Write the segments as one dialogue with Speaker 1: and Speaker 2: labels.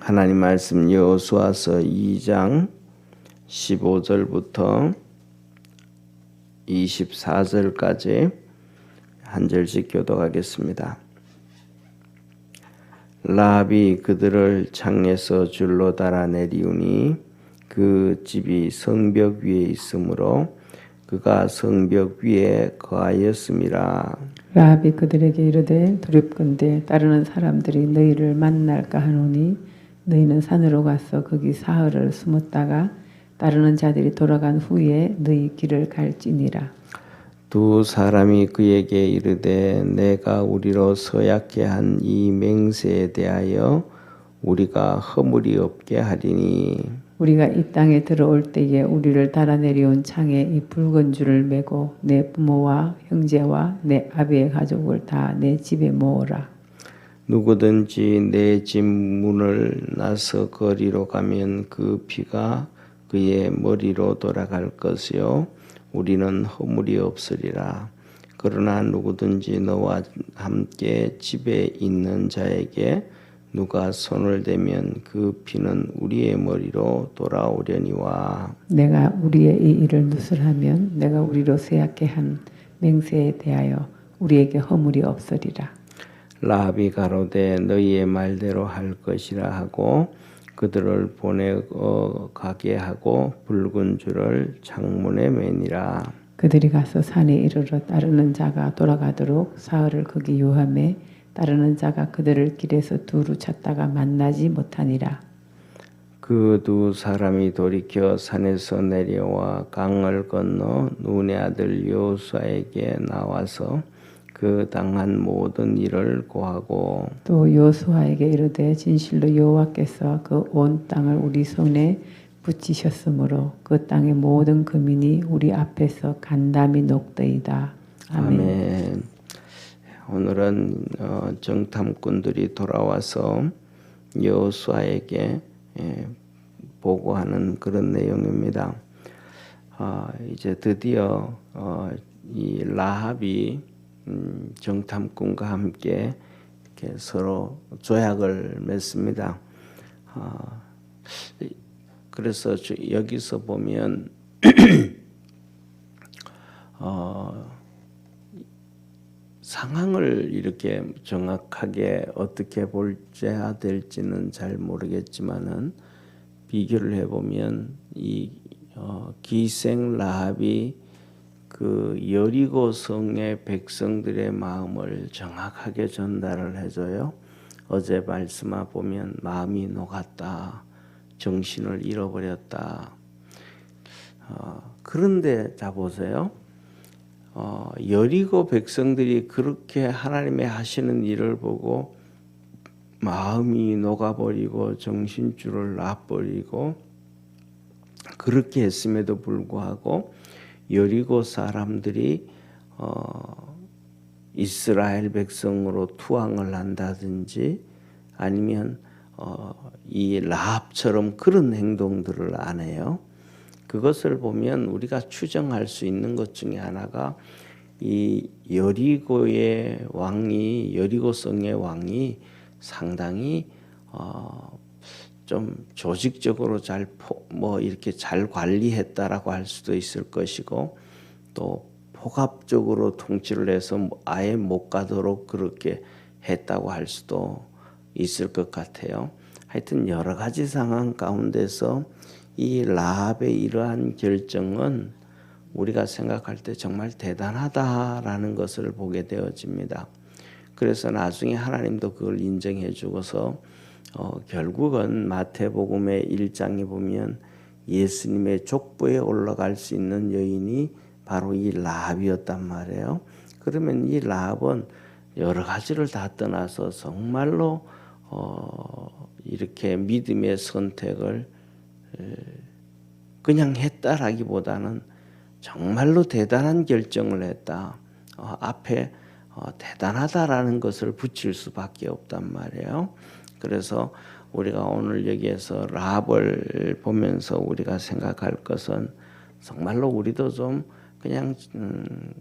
Speaker 1: 하나님 말씀 여호수아서 2장 15절부터 24절까지 한 절씩 교독하겠습니다. 라합이 그들을 창에서 줄로 달아 내리우니 그 집이 성벽 위에 있으므로 그가 성벽 위에 거하였음이라.
Speaker 2: 라합이 그들에게 이르되 두렵건대 따르는 사람들이 너희를 만날까 하노니 너희는 산으로 가서 거기 사흘을 숨었다가 따르는 자들이 돌아간 후에 너희 길을 갈지니라.
Speaker 1: 두 사람이 그에게 이르되 내가 우리로 서약해 한 이 맹세에 대하여 우리가 허물이 없게 하리니
Speaker 2: 우리가 이 땅에 들어올 때에 우리를 달아내려온 창에 이 붉은 줄을 메고 내 부모와 형제와 내 아비의 가족을 다 내 집에 모으라.
Speaker 1: 누구든지 내 집 문을 나서 거리로 가면 그 피가 그의 머리로 돌아갈 것이요. 우리는 허물이 없으리라. 그러나 누구든지 너와 함께 집에 있는 자에게 누가 손을 대면 그 피는 우리의 머리로 돌아오려니와.
Speaker 2: 내가 우리의 이 일을 누설하면 내가 우리로 세약케 한 맹세에 대하여 우리에게 허물이 없으리라.
Speaker 1: 라합이 가로되 너희의 말대로 할 것이라 하고 그들을 보내 어, 가게 하고 붉은 줄을 창문에 매니라
Speaker 2: 그들이 가서 산에 이르러 따르는 자가 돌아가도록 사흘을 거기 요함에 따르는 자가 그들을 길에서 두루 찾다가 만나지 못하니라.
Speaker 1: 그 두 사람이 돌이켜 산에서 내려와 강을 건너 눈의 아들 요수아에게 나와서 그 당한 모든 일을 고하고
Speaker 2: 또 요수아에게 이르되 진실로 여호와께서 그 온 땅을 우리 손에 붙이셨으므로 그 땅의 모든 금인이 우리 앞에서 간담이 녹더이다. 아멘.
Speaker 1: 아멘. 오늘은 어, 정탐꾼들이 돌아와서 여호수아에게 예, 보고하는 그런 내용입니다. 아, 이제 드디어 어, 이 라합이 음, 정탐꾼과 함께 이렇게 서로 조약을 맺습니다. 아, 그래서 저- 여기서 보면 어, 상황을 이렇게 정확하게 어떻게 볼지야 될지는 잘 모르겠지만은 비교를 해보면 이 어, 기생 라합이 그 여리고 성의 백성들의 마음을 정확하게 전달을 해줘요. 어제 말씀아 보면 마음이 녹았다, 정신을 잃어버렸다. 어, 그런데 자 보세요. 어, 여리고 백성들이 그렇게 하나님의 하시는 일을 보고 마음이 녹아버리고 정신줄을 놔버리고 그렇게 했음에도 불구하고 여리고 사람들이 어, 이스라엘 백성으로 투항을 한다든지 아니면 어, 이 라합처럼 그런 행동들을 안 해요. 그것을 보면 우리가 추정할 수 있는 것 중에 하나가 이 여리고의 왕이 여리고성의 왕이 상당히 어, 좀 조직적으로 잘 뭐 이렇게 잘 관리했다라고 할 수도 있을 것이고 또 포갑적으로 통치를 해서 뭐 아예 못 가도록 그렇게 했다고 할 수도 있을 것 같아요. 하여튼 여러 가지 상황 가운데서 이 라합의 이러한 결정은 우리가 생각할 때 정말 대단하다라는 것을 보게 되어집니다. 그래서 나중에 하나님도 그걸 인정해 주고서 어, 결국은 마태복음의 1장에 보면 예수님의 족보에 올라갈 수 있는 여인이 바로 이 라합이었단 말이에요. 그러면 이 라합은 여러 가지를 다 떠나서 정말로 어, 이렇게 믿음의 선택을 그냥 했다라기보다는 정말로 대단한 결정을 했다. 어, 앞에 어, 대단하다라는 것을 붙일 수밖에 없단 말이에요. 그래서 우리가 오늘 여기에서 라합을 보면서 우리가 생각할 것은 정말로 우리도 좀 그냥 음,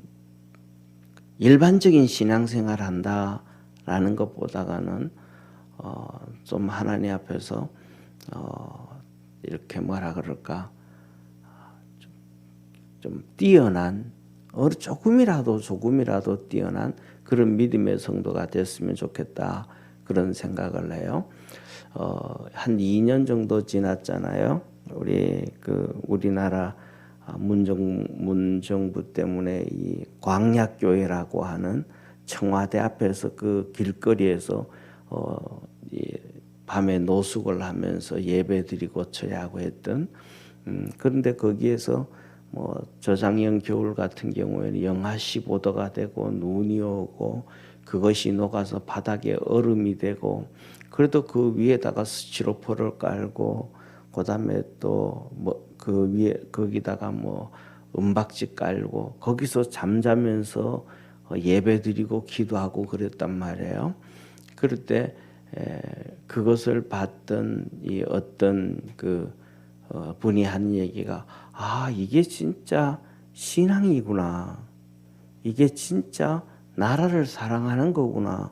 Speaker 1: 일반적인 신앙생활 한다라는 것보다는 어, 좀 하나님 앞에서 어, 이렇게 뭐라 그럴까? 좀, 좀 뛰어난 어느 조금이라도 조금이라도 뛰어난 그런 믿음의 성도가 됐으면 좋겠다 그런 생각을 해요. 어, 한 2년 정도 지났잖아요. 우리 그 우리나라 아, 문정 문정부 때문에 이 광약교회라고 하는 청와대 앞에서 그 길거리에서 어, 이 밤에 노숙을 하면서 예배드리고 처야하고 했던 음, 그런데 거기에서 뭐 저장형 겨울 같은 경우에는 영하 15도가 되고 눈이 오고 그것이 녹아서 바닥에 얼음이 되고 그래도 그 위에다가 스티로폼을 깔고 그다음에 또 뭐 그 위에 거기다가 뭐 은박지 깔고 거기서 잠자면서 어, 예배 드리고 기도하고 그랬단 말이에요. 그럴 때 에, 그것을 봤던 이 어떤 그 어, 분이 한 얘기가 아 이게 진짜 신앙이구나 이게 진짜 나라를 사랑하는 거구나.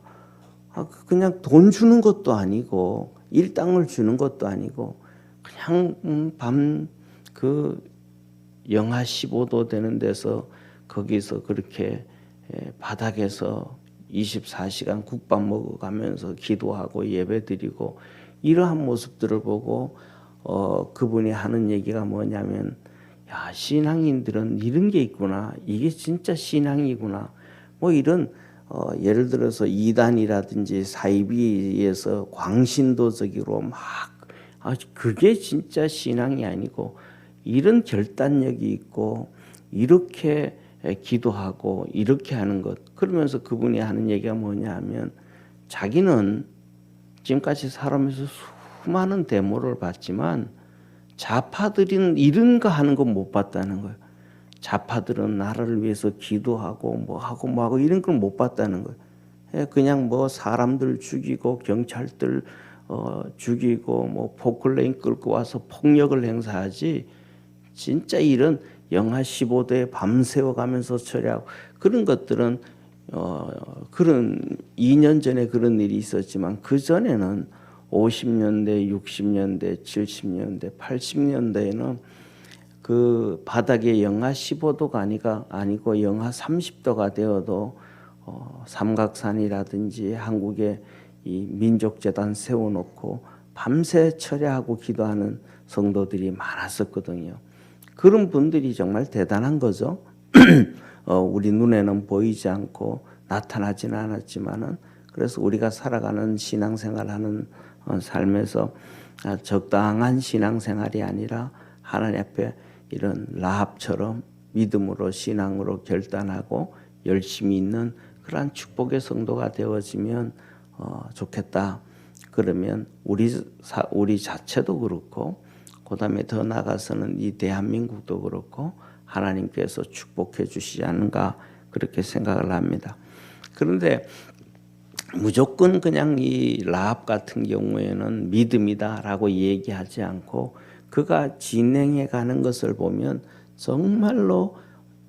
Speaker 1: 아, 그 그냥 돈 주는 것도 아니고 일당을 주는 것도 아니고 그냥 음, 밤그 영하 15도 되는 데서 거기서 그렇게 에, 바닥에서 24시간 국밥 먹어가면서 기도하고 예배드리고 이러한 모습들을 보고 어, 그분이 하는 얘기가 뭐냐면 야 신앙인들은 이런 게 있구나. 이게 진짜 신앙이구나 뭐 이런 어, 예를 들어서 이단이라든지 사이비에서 광신도적으로 막 아, 그게 진짜 신앙이 아니고 이런 결단력이 있고 이렇게 기도하고 이렇게 하는 것 그러면서 그분이 하는 얘기가 뭐냐 하면 자기는 지금까지 살아면서 수많은 데모를 봤지만 좌파들은 이런 거 하는 거못 봤다는 거예요. 좌파들은 나라를 위해서 기도하고 뭐 하고 뭐 하고 이런 걸 못 봤다는 거예요. 예, 그냥 뭐 사람들 죽이고 경찰들 어, 죽이고 뭐 포클레인 끌고 와서 폭력을 행사하지 진짜 이런 영하 15도에 밤새워 가면서 처리하고 그런 것들은 어, 그런 2년 전에 그런 일이 있었지만 그 전에는 50년대, 60년대, 70년대, 80년대에는 그 바닥에 영하 15도가 아니가 아니고 영하 30도가 되어도 어, 삼각산이라든지 한국의 이 민족재단 세워놓고 밤새 철야하고 기도하는 성도들이 많았었거든요. 그런 분들이 정말 대단한 거죠. 어, 우리 눈에는 보이지 않고 나타나지는 않았지만은 그래서 우리가 살아가는 신앙생활하는 어, 삶에서 아, 적당한 신앙생활이 아니라 하나님 앞에 이런 라합처럼 믿음으로 신앙으로 결단하고 열심히 있는 그러한 축복의 성도가 되어지면 어, 좋겠다. 그러면 우리 사, 우리 자체도 그렇고 그다음에 더 나가서는 이 대한민국도 그렇고 하나님께서 축복해 주시지 않은가 그렇게 생각을 합니다. 그런데 무조건 그냥 이 라합 같은 경우에는 믿음이다라고 얘기하지 않고 그가 진행해 가는 것을 보면 정말로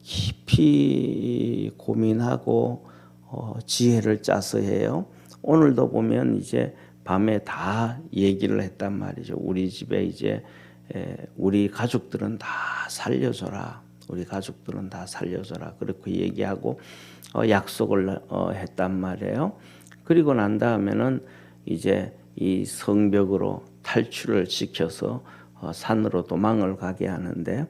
Speaker 1: 깊이 고민하고 어, 지혜를 짜서 해요. 오늘도 보면 이제 밤에 다 얘기를 했단 말이죠. 우리 집에 이제 에, 우리 가족들은 다 살려줘라. 우리 가족들은 다 살려줘라. 그렇게 얘기하고 어, 약속을 어, 했단 말이에요. 그리고 난 다음에는 이제 이 성벽으로 탈출을 시켜서 어, 산으로 도망을 가게 하는데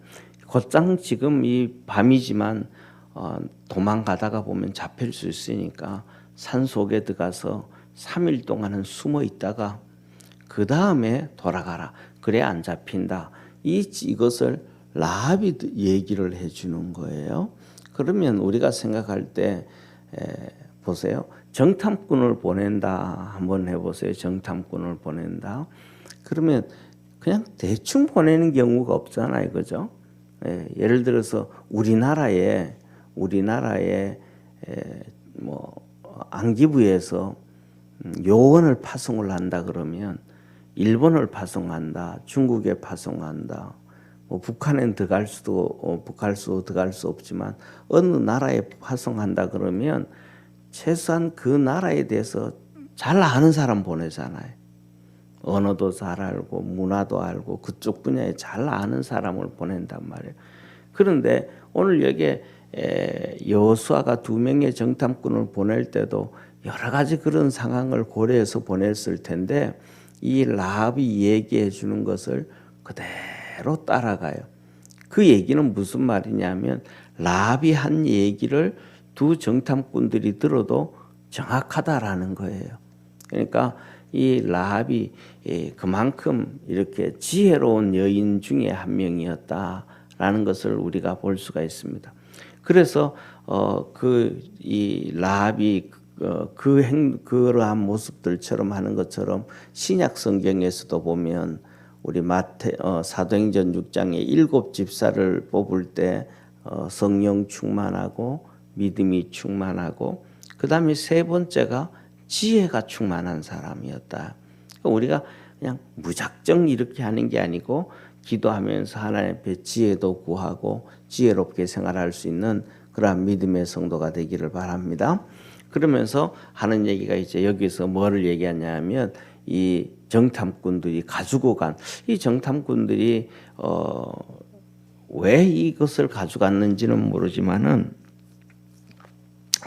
Speaker 1: 곧장 지금 이 밤이지만 어, 도망가다가 보면 잡힐 수 있으니까 산 속에 들어가서 3일 동안은 숨어 있다가 그 다음에 돌아가라. 그래 안 잡힌다. 이 이것을 라합이 얘기를 해주는 거예요. 그러면 우리가 생각할 때 에, 보세요. 정탐꾼을 보낸다 한번 해보세요. 정탐꾼을 보낸다. 그러면 그냥 대충 보내는 경우가 없잖아요, 그죠? 예, 예를 들어서 우리나라에 우리나라에 에, 뭐 안기부에서 음, 요원을 파송을 한다 그러면 일본을 파송한다, 중국에 파송한다, 뭐 북한엔 들어갈 수도 어, 북할 수 들어갈 수 없지만 어느 나라에 파송한다 그러면 최소한 그 나라에 대해서 잘 아는 사람 보내잖아요. 언어도 잘 알고 문화도 알고 그쪽 분야에 잘 아는 사람을 보낸단 말이에요. 그런데 오늘 여기에 에, 여호수아가 두 명의 정탐꾼을 보낼 때도 여러 가지 그런 상황을 고려해서 보냈을 텐데 이 라합이 얘기해 주는 것을 그대로 따라가요. 그 얘기는 무슨 말이냐면 라합이 한 얘기를 두 정탐꾼들이 들어도 정확하다라는 거예요. 그러니까 이 라합이 예, 그만큼 이렇게 지혜로운 여인 중에 한 명이었다라는 것을 우리가 볼 수가 있습니다. 그래서 어 그이 라합이 어, 그 행 그러한 모습들처럼 하는 것처럼 신약 성경에서도 보면 우리 마태 어, 사도행전 6장에 일곱 집사를 뽑을 때 어, 성령 충만하고 믿음이 충만하고 그 다음에 세 번째가 지혜가 충만한 사람이었다. 그러니까 우리가 그냥 무작정 이렇게 하는 게 아니고 기도하면서 하나님 앞에 지혜도 구하고 지혜롭게 생활할 수 있는 그러한 믿음의 성도가 되기를 바랍니다. 그러면서 하는 얘기가 이제 여기서 뭐를 얘기하냐면 이 정탐꾼들이 가지고 간 이 정탐꾼들이 어 왜 이것을 가져갔는지는 모르지만은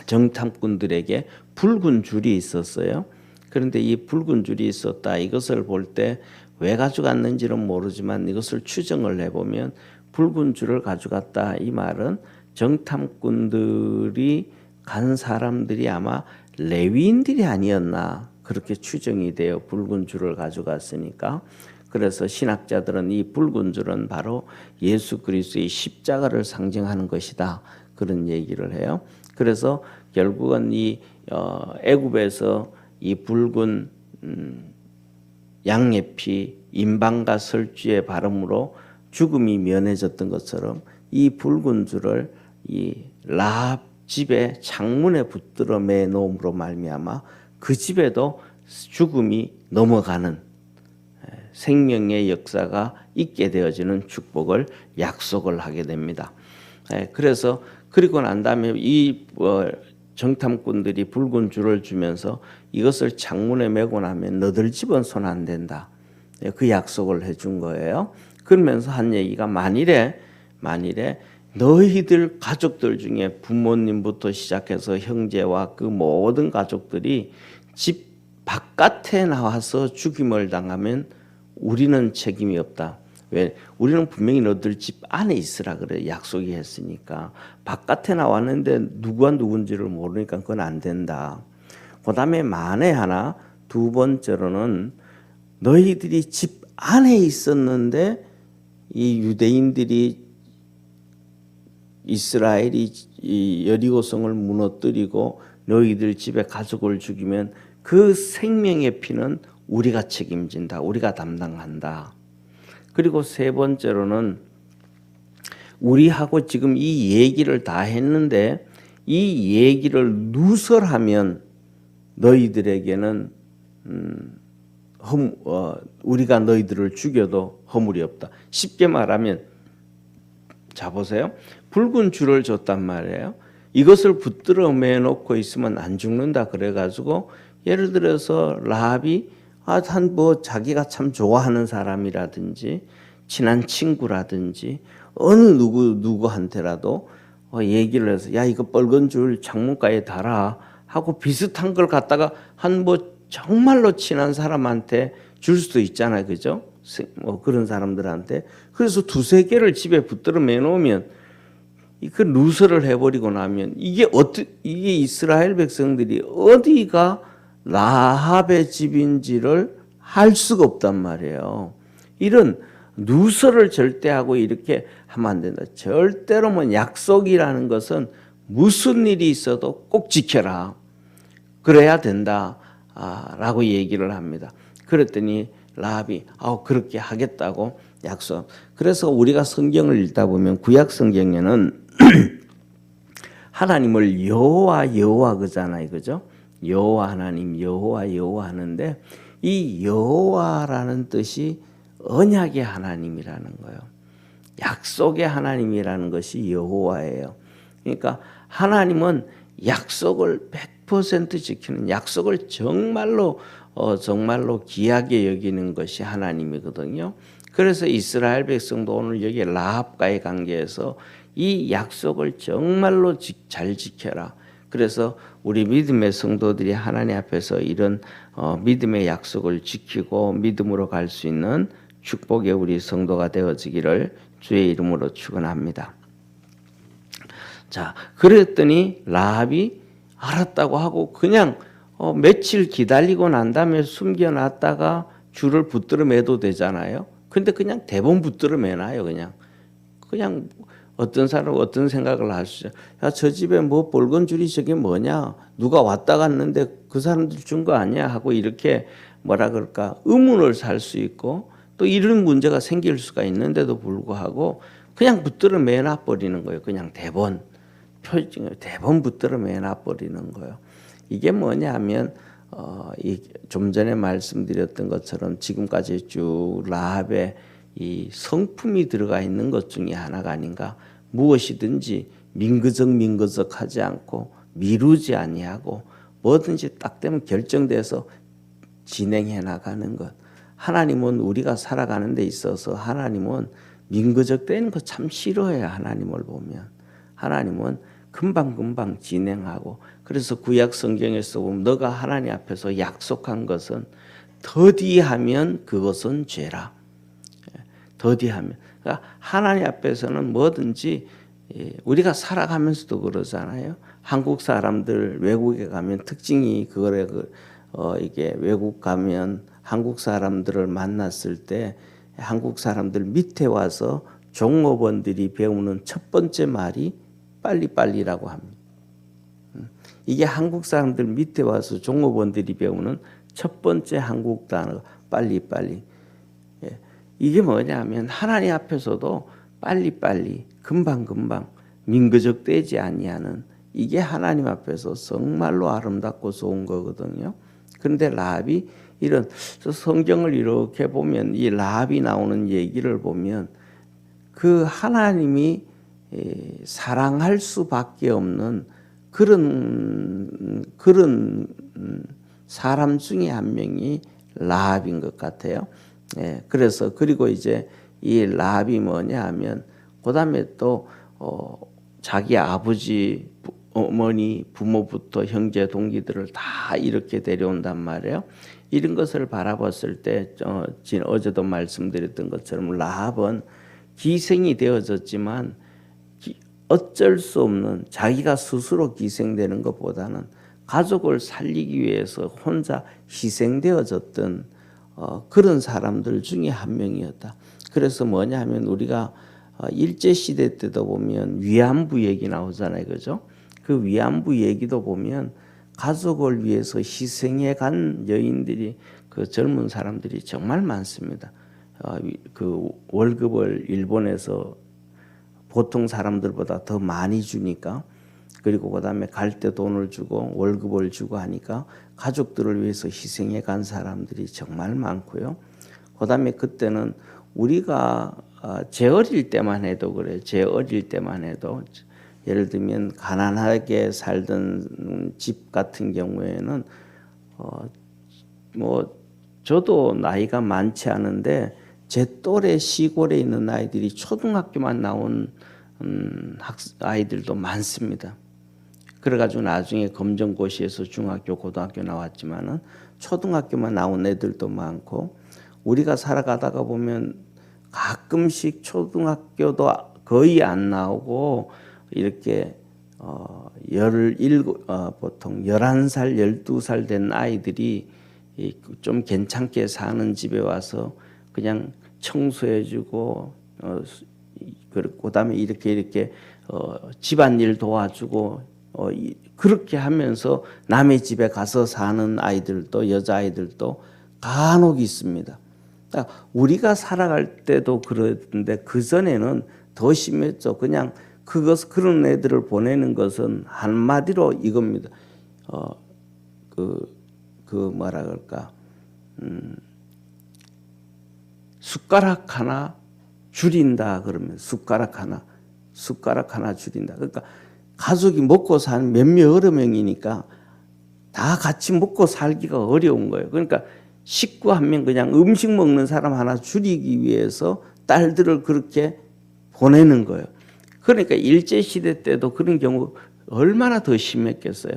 Speaker 1: 정탐꾼들에게 붉은 줄이 있었어요. 그런데 이 붉은 줄이 있었다. 이것을 볼 때 왜 가져갔는지는 모르지만 이것을 추정을 해보면 붉은 줄을 가져갔다. 이 말은 정탐꾼들이 간 사람들이 아마 레위인들이 아니었나 그렇게 추정이 돼요. 붉은 줄을 가져갔으니까. 그래서 신학자들은 이 붉은 줄은 바로 예수 그리스도의 십자가를 상징하는 것이다. 그런 얘기를 해요. 그래서 결국은 이 어, 애굽에서 이 붉은 음, 양잎이 인방과 설주의 발음으로 죽음이 면해졌던 것처럼 이 붉은 줄을 이 라합 집의 창문에 붙들어 매 놓음으로 말미암아 그 집에도 죽음이 넘어가는 생명의 역사가 있게 되어지는 축복을 약속을 하게 됩니다. 그래서 그리고 난 다음에 이 어, 정탐꾼들이 붉은 줄을 주면서 이것을 창문에 메고 나면 너들 집은 손 안 된다. 그 약속을 해준 거예요. 그러면서 한 얘기가 만일에 만일에 너희들 가족들 중에 부모님부터 시작해서 형제와 그 모든 가족들이 집 바깥에 나와서 죽임을 당하면 우리는 책임이 없다. 왜? 우리는 분명히 너들 집 안에 있으라 그래 약속이 했으니까 바깥에 나왔는데 누가 누군지를 모르니까 그건 안 된다. 그다음에 만에 하나 두 번째로는 너희들이 집 안에 있었는데 이 유대인들이 이스라엘이 이 여리고성을 무너뜨리고 너희들 집에 가족을 죽이면 그 생명의 피는 우리가 책임진다. 우리가 담당한다. 그리고 세 번째로는 우리하고 지금 이 얘기를 다 했는데 이 얘기를 누설하면 너희들에게는 음, 험, 어, 우리가 너희들을 죽여도 허물이 없다. 쉽게 말하면 자 보세요. 붉은 줄을 줬단 말이에요. 이것을 붙들어 매놓고 있으면 안 죽는다 그래가지고 예를 들어서 라합이 아, 한뭐 자기가 참 좋아하는 사람이라든지 친한 친구라든지 어느 누구 누구한테라도 어, 얘기를 해서 야 이거 빨간 줄 창문가에 달아. 하고 비슷한 걸 갖다가 한 뭐 정말로 친한 사람한테 줄 수도 있잖아요, 그죠? 뭐 그런 사람들한테. 그래서 두세 개를 집에 붙들어 매놓으면 그 누설을 해버리고 나면 이게 어떻게 이게 이스라엘 백성들이 어디가 라합의 집인지를 할 수가 없단 말이에요. 이런 누설을 절대 하고 이렇게 하면 안 된다. 절대로 뭐 약속이라는 것은 무슨 일이 있어도 꼭 지켜라. 그래야 된다. 아, 라고 얘기를 합니다. 그랬더니 라합이 아, 그렇게 하겠다고 약속. 그래서 우리가 성경을 읽다 보면 구약 성경에는 하나님을 여호와 여호와 그잖아요. 그죠? 여호와 하나님 여호와 여호와 하는데 이 여호와라는 뜻이 언약의 하나님이라는 거예요. 약속의 하나님이라는 것이 여호와예요. 그러니까 하나님은 약속을 100% 지키는 약속을 정말로 어, 정말로 귀하게 여기는 것이 하나님이거든요. 그래서 이스라엘 백성도 오늘 여기 라합과의 관계에서 이 약속을 정말로 지, 잘 지켜라. 그래서 우리 믿음의 성도들이 하나님 앞에서 이런 어, 믿음의 약속을 지키고 믿음으로 갈 수 있는 축복의 우리 성도가 되어지기를 주의 이름으로 축원합니다. 자, 그랬더니 라합이 알았다고 하고 그냥 어, 며칠 기다리고 난 다음에 숨겨놨다가 줄을 붙들어 매도 되잖아요. 근데 그냥 대본 붙들어 매놔요, 그냥. 그냥 어떤 사람 어떤 생각을 하시죠. 야, 저 집에 뭐 붉은 줄이 저게 뭐냐? 누가 왔다 갔는데 그 사람들 준 거 아니야? 하고 이렇게 뭐라 그럴까? 의문을 살 수 있고 또 이런 문제가 생길 수가 있는데도 불구하고 그냥 붙들어 매놔 버리는 거예요. 그냥 대본. 표 대본 붙들어 매놔 버리는 거예요. 이게 뭐냐면 어, 이 좀 전에 말씀드렸던 것처럼 지금까지 쭉 라합의 이 성품이 들어가 있는 것 중에 하나가 아닌가 무엇이든지 민거적 민거적 하지 않고 미루지 아니하고 뭐든지 딱 되면 결정돼서 진행해 나가는 것. 하나님은 우리가 살아가는 데 있어서 하나님은 민거적 되는 거 참 싫어해요 하나님을 보면. 하나님은 금방금방 진행하고 그래서 구약 성경에서 보면 너가 하나님 앞에서 약속한 것은 더디하면 그것은 죄라. 예, 더디하면 그러니까 하나님 앞에서는 뭐든지 예, 우리가 살아가면서도 그러잖아요. 한국 사람들 외국에 가면 특징이 그거래 그 어, 이게 외국 가면 한국 사람들을 만났을 때 한국 사람들 밑에 와서 종업원들이 배우는 첫 번째 말이 빨리빨리라고 합니다. 음, 이게 한국 사람들 밑에 와서 종업원들이 배우는 첫 번째 한국 단어 빨리빨리. 예. 이게 뭐냐면 하나님 앞에서도 빨리빨리 금방금방 민거적 되지 아니하는 이게 하나님 앞에서 정말로 아름답고 좋은 거거든요. 그런데 라합이 이런 성경을 이렇게 보면 이 라합이 나오는 얘기를 보면 그 하나님이 사랑할 수밖에 없는 그런 그런 사람 중에 한 명이 라합인 것 같아요. 예, 그래서 그리고 이제 이 라합이 뭐냐 하면 그 다음에 또 어, 자기 아버지 부, 어머니 부모부터 형제 동기들을 다 이렇게 데려온단 말이에요. 이런 것을 바라봤을 때 어, 어제도 말씀드렸던 것처럼 라합은 기생이 되어졌지만 어쩔 수 없는 자기가 스스로 희생되는 것보다는 가족을 살리기 위해서 혼자 희생되어졌던 어, 그런 사람들 중에 한 명이었다. 그래서 뭐냐 하면 우리가 어, 일제 시대 때도 보면 위안부 얘기 나오잖아요. 그죠? 그 위안부 얘기도 보면 가족을 위해서 희생해 간 여인들이 그 젊은 사람들이 정말 많습니다. 어, 그 월급을 일본에서 보통 사람들보다 더 많이 주니까 그리고 그다음에 갈 때 돈을 주고 월급을 주고 하니까 가족들을 위해서 희생해 간 사람들이 정말 많고요. 그다음에 그때는 우리가 어, 제 어릴 때만 해도 그래. 제 어릴 때만 해도 예를 들면 가난하게 살던 집 같은 경우에는 어 뭐 저도 나이가 많지 않은데 제 또래 시골에 있는 아이들이 초등학교만 나온 음, 학 아이들도 많습니다. 그래가지고 나중에 검정고시에서 중학교, 고등학교 나왔지만은 초등학교만 나온 애들도 많고 우리가 살아가다가 보면 가끔씩 초등학교도 거의 안 나오고 이렇게 어 열일곱 어 보통 열한 살 열두 살된 아이들이 좀 괜찮게 사는 집에 와서 그냥 청소해주고 어 그다음에 이렇게 이렇게 어 집안일 도와주고 어 이, 그렇게 하면서 남의 집에 가서 사는 아이들도 여자 아이들도 간혹 있습니다. 그러니까 우리가 살아갈 때도 그런데 그 전에는 더 심했죠. 그냥 그것 그런 애들을 보내는 것은 한마디로 이겁니다. 어그그 그 뭐라 그럴까 음, 숟가락 하나 줄인다 그러면 숟가락 하나 숟가락 하나 줄인다. 그러니까 가족이 먹고 사는 몇몇 여러 명이니까 다 같이 먹고 살기가 어려운 거예요. 그러니까 식구 한 명 그냥 음식 먹는 사람 하나 줄이기 위해서 딸들을 그렇게 보내는 거예요. 그러니까 일제 시대 때도 그런 경우 얼마나 더 심했겠어요.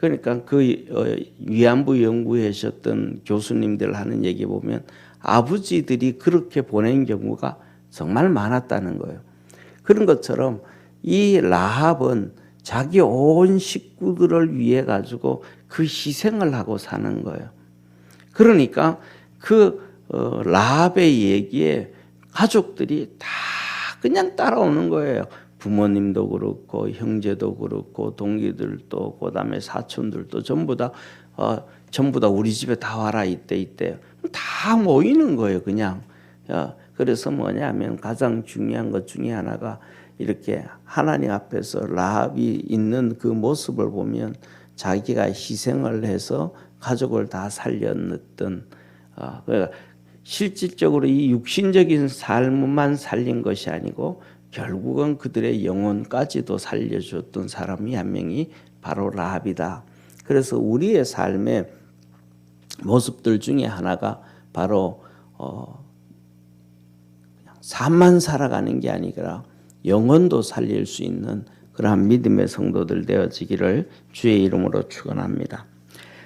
Speaker 1: 그러니까 그 어, 위안부 연구하셨던 교수님들 하는 얘기 보면 아버지들이 그렇게 보낸 경우가 정말 많았다는 거예요. 그런 것처럼 이 라합은 자기 온 식구들을 위해 가지고 그 희생을 하고 사는 거예요. 그러니까 그 어, 라합의 얘기에 가족들이 다 그냥 따라오는 거예요. 부모님도 그렇고 형제도 그렇고 동기들도 그다음에 사촌들도 전부 다 어, 전부 다 우리 집에 다 와라 이때 이때 다 모이는 거예요 그냥 어, 그래서 뭐냐면 가장 중요한 것 중에 하나가 이렇게 하나님 앞에서 라합이 있는 그 모습을 보면 자기가 희생을 해서 가족을 다 살렸던 어, 그러니까 실질적으로 이 육신적인 삶만 살린 것이 아니고 결국은 그들의 영혼까지도 살려줬던 사람이 한 명이 바로 라합이다. 그래서 우리의 삶의 모습들 중에 하나가 바로 어, 삶만 살아가는 게 아니라 영혼도 살릴 수 있는 그러한 믿음의 성도들 되어지기를 주의 이름으로 축원합니다.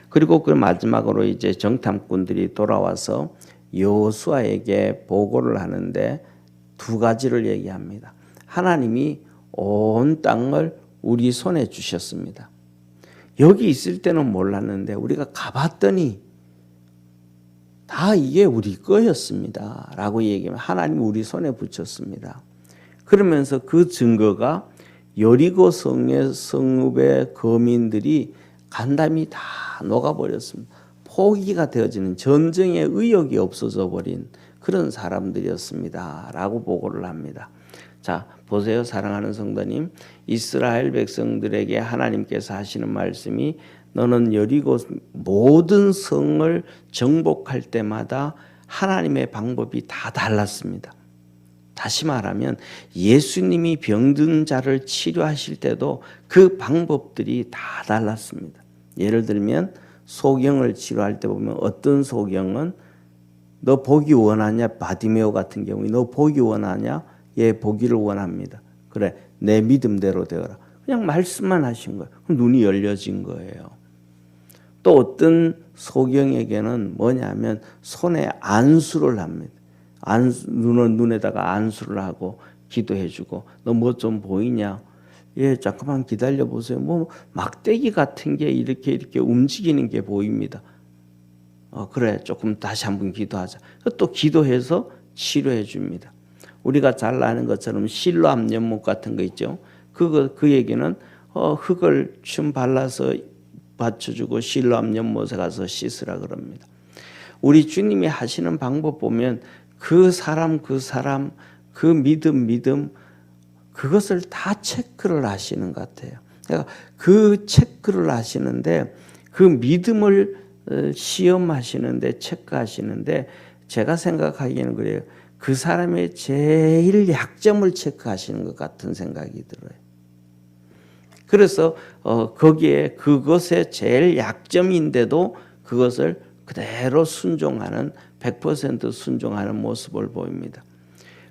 Speaker 1: 그리고 그 마지막으로 이제 정탐꾼들이 돌아와서 여호수아에게 보고를 하는데 두 가지를 얘기합니다. 하나님이 온 땅을 우리 손에 주셨습니다. 여기 있을 때는 몰랐는데 우리가 가봤더니 다 이게 우리 거였습니다. 라고 얘기하면 하나님 우리 손에 붙였습니다. 그러면서 그 증거가 여리고 성의 성읍의 거민들이 간담이 다 녹아버렸습니다. 포기가 되어지는 전쟁의 의욕이 없어져 버린 그런 사람들이었습니다. 라고 보고를 합니다. 자, 보세요. 사랑하는 성도님. 이스라엘 백성들에게 하나님께서 하시는 말씀이 너는 여리고 모든 성을 정복할 때마다 하나님의 방법이 다 달랐습니다. 다시 말하면 예수님이 병든 자를 치료하실 때도 그 방법들이 다 달랐습니다. 예를 들면 소경을 치료할 때 보면 어떤 소경은 너 보기 원하냐 바디메오 같은 경우에 너 보기 원하냐 예 보기를 원합니다. 그래 내 믿음대로 되어라. 그냥 말씀만 하신 거예요. 눈이 열려진 거예요. 또 어떤 소경에게는 뭐냐면 손에 안수를 합니다. 안 눈을 눈에다가 안수를 하고 기도해 주고 너 뭐 좀 보이냐? 예, 잠깐만 기다려 보세요. 뭐 막대기 같은 게 이렇게 이렇게 움직이는 게 보입니다. 어, 그래 조금 다시 한번 기도하자. 또 기도해서 치료해 줍니다. 우리가 잘 아는 것처럼 실로암 연못 같은 거 있죠. 그거 그 얘기는 어, 흙을 춤 발라서 받쳐주고 실로암 연못에 가서 씻으라 그럽니다. 우리 주님이 하시는 방법 보면 그 사람 그 사람 그 믿음 믿음 그것을 다 체크를 하시는 것 같아요. 그러니까 그 체크를 하시는데 그 믿음을 어, 시험하시는데 체크하시는데 제가 생각하기에는 그래요. 그 사람의 제일 약점을 체크하시는 것 같은 생각이 들어요. 그래서 어, 거기에 그것의 제일 약점인데도 그것을 그대로 순종하는 100% 순종하는 모습을 보입니다.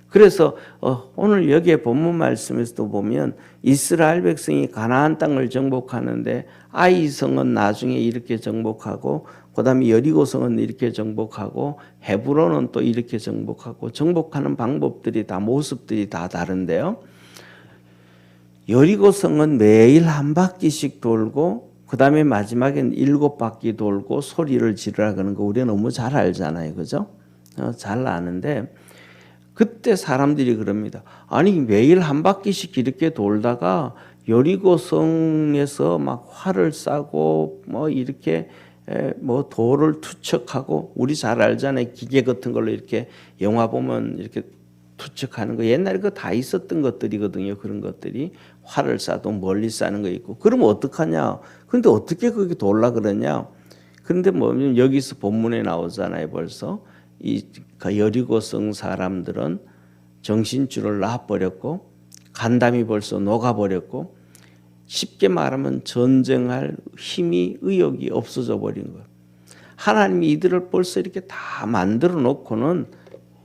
Speaker 1: 그래서 어, 오늘 여기에 본문 말씀에서도 보면 이스라엘 백성이 가나안 땅을 정복하는데 아이 성은 나중에 이렇게 정복하고 그다음에 여리고 성은 이렇게 정복하고 헤브론은 또 이렇게 정복하고 정복하는 방법들이 다 모습들이 다 다른데요. 여리고 성은 매일 한 바퀴씩 돌고 그 다음에 마지막엔 일곱 바퀴 돌고 소리를 지르라 그러는 거 우리가 너무 잘 알잖아요. 그죠? 어, 잘 아는데 그때 사람들이 그럽니다. 아니 매일 한 바퀴씩 이렇게 돌다가 여리고성에서 막 활을 싸고 뭐 이렇게 뭐 돌을 투척하고 우리 잘 알잖아요. 기계 같은 걸로 이렇게 영화 보면 이렇게 투척하는 거 옛날에 그 다 있었던 것들이거든요. 그런 것들이 활을 쏴도 멀리 쏴는 거 있고 그러면 어떡하냐? 근데 어떻게 그게 돌라 그러냐? 그런데 뭐 여기서 본문에 나오잖아요. 벌써 이 여리고성 사람들은 정신줄을 놔버렸고 간담이 벌써 녹아버렸고 쉽게 말하면 전쟁할 힘이 의욕이 없어져 버린 거예요. 하나님이 이들을 벌써 이렇게 다 만들어 놓고는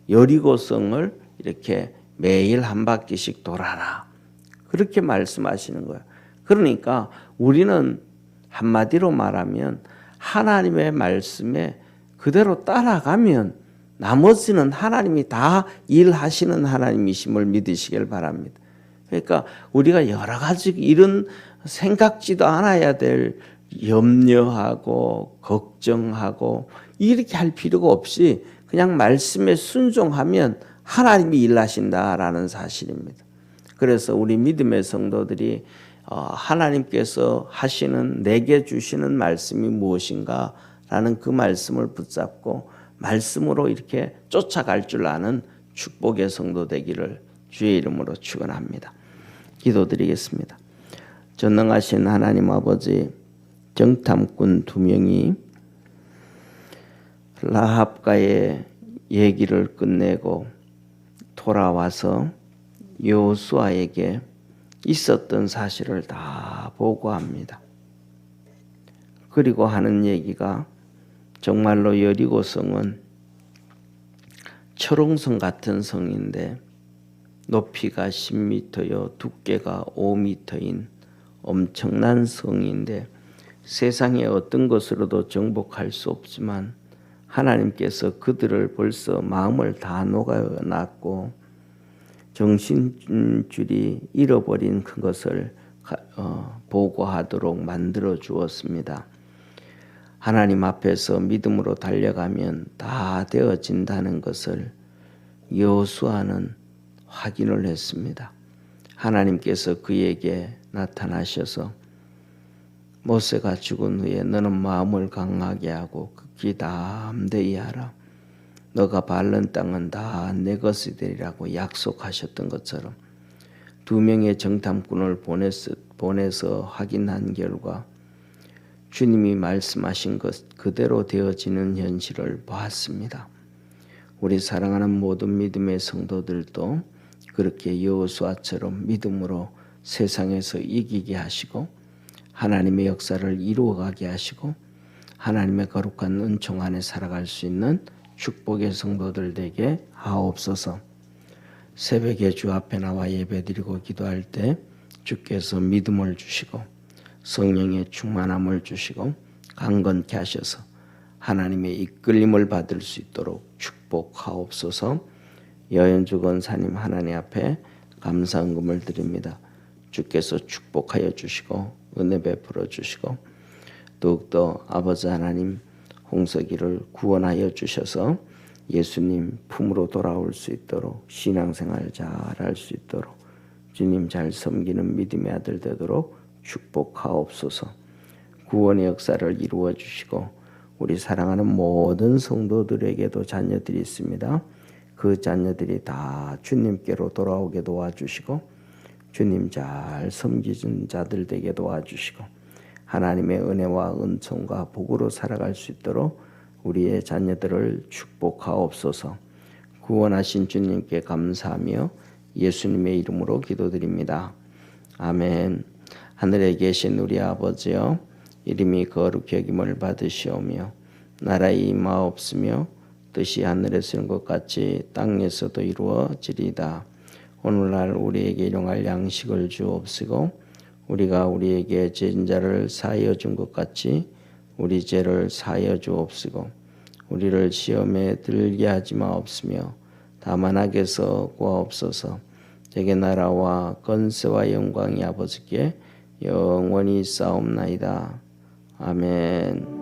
Speaker 1: 여리고성을 이렇게 매일 한 바퀴씩 돌아라. 그렇게 말씀하시는 거예요. 그러니까 우리는 한마디로 말하면 하나님의 말씀에 그대로 따라가면 나머지는 하나님이 다 일하시는 하나님이심을 믿으시길 바랍니다. 그러니까 우리가 여러 가지 이런 생각지도 않아야 될 염려하고 걱정하고 이렇게 할 필요가 없이 그냥 말씀에 순종하면 하나님이 일하신다라는 사실입니다. 그래서 우리 믿음의 성도들이 어, 하나님께서 하시는 내게 주시는 말씀이 무엇인가라는 그 말씀을 붙잡고 말씀으로 이렇게 쫓아갈 줄 아는 축복의 성도 되기를 주의 이름으로 축원합니다. 기도드리겠습니다. 전능하신 하나님 아버지 정탐꾼 두 명이 라합과의 얘기를 끝내고 돌아와서 요수아에게 있었던 사실을 다 보고합니다. 그리고 하는 얘기가 정말로 여리고성은 철옹성 같은 성인데 높이가 10m요 두께가 5m인 엄청난 성인데 세상의 어떤 것으로도 정복할 수 없지만 하나님께서 그들을 벌써 마음을 다 녹여놨고 정신줄이 잃어버린 그것을 어, 보고하도록 만들어 주었습니다. 하나님 앞에서 믿음으로 달려가면 다 되어진다는 것을 여수아는 확인을 했습니다. 하나님께서 그에게 나타나셔서 모세가 죽은 후에 너는 마음을 강하게 하고 극히 담대히 하라. 너가 밟는 땅은 다 내 것이 되리라고 약속하셨던 것처럼 두 명의 정탐꾼을 보내서, 확인한 결과 주님이 말씀하신 것 그대로 되어지는 현실을 보았습니다. 우리 사랑하는 모든 믿음의 성도들도 그렇게 여호수아처럼 믿음으로 세상에서 이기게 하시고 하나님의 역사를 이루어가게 하시고 하나님의 거룩한 은총 안에 살아갈 수 있는 축복의 성도들 되게 하옵소서. 새벽에 주 앞에 나와 예배드리고 기도할 때 주께서 믿음을 주시고 성령의 충만함을 주시고 강건케 하셔서 하나님의 이끌림을 받을 수 있도록 축복하옵소서. 여연주 권사님 하나님 앞에 감사 헌금을 드립니다. 주께서 축복하여 주시고 은혜 베풀어 주시고 더욱더 아버지 하나님 홍석이를 구원하여 주셔서 예수님 품으로 돌아올 수 있도록 신앙생활 잘 할 수 있도록 주님 잘 섬기는 믿음의 아들 되도록 축복하옵소서. 구원의 역사를 이루어 주시고 우리 사랑하는 모든 성도들에게도 자녀들이 있습니다. 그 자녀들이 다 주님께로 돌아오게 도와주시고 주님 잘 섬기는 자들 되게 도와주시고 하나님의 은혜와 은총과 복으로 살아갈 수 있도록 우리의 자녀들을 축복하옵소서. 구원하신 주님께 감사하며 예수님의 이름으로 기도드립니다. 아멘. 하늘에 계신 우리 아버지여 이름이 거룩히 여김을 받으시오며 나라의 임하옵으며 뜻이 하늘에서 이룬 것 같이 땅에서도 이루어지리다. 오늘날 우리에게 일용할 양식을 주옵시고 우리가 우리에게 죄인자를 사하여 준 것 같이 우리 죄를 사하여 주옵시고 우리를 시험에 들게 하지 마옵시며 다만 악에서 구하옵소서 제게 나라와 건세와 영광이 아버지께 영원히 싸움나이다. 아멘.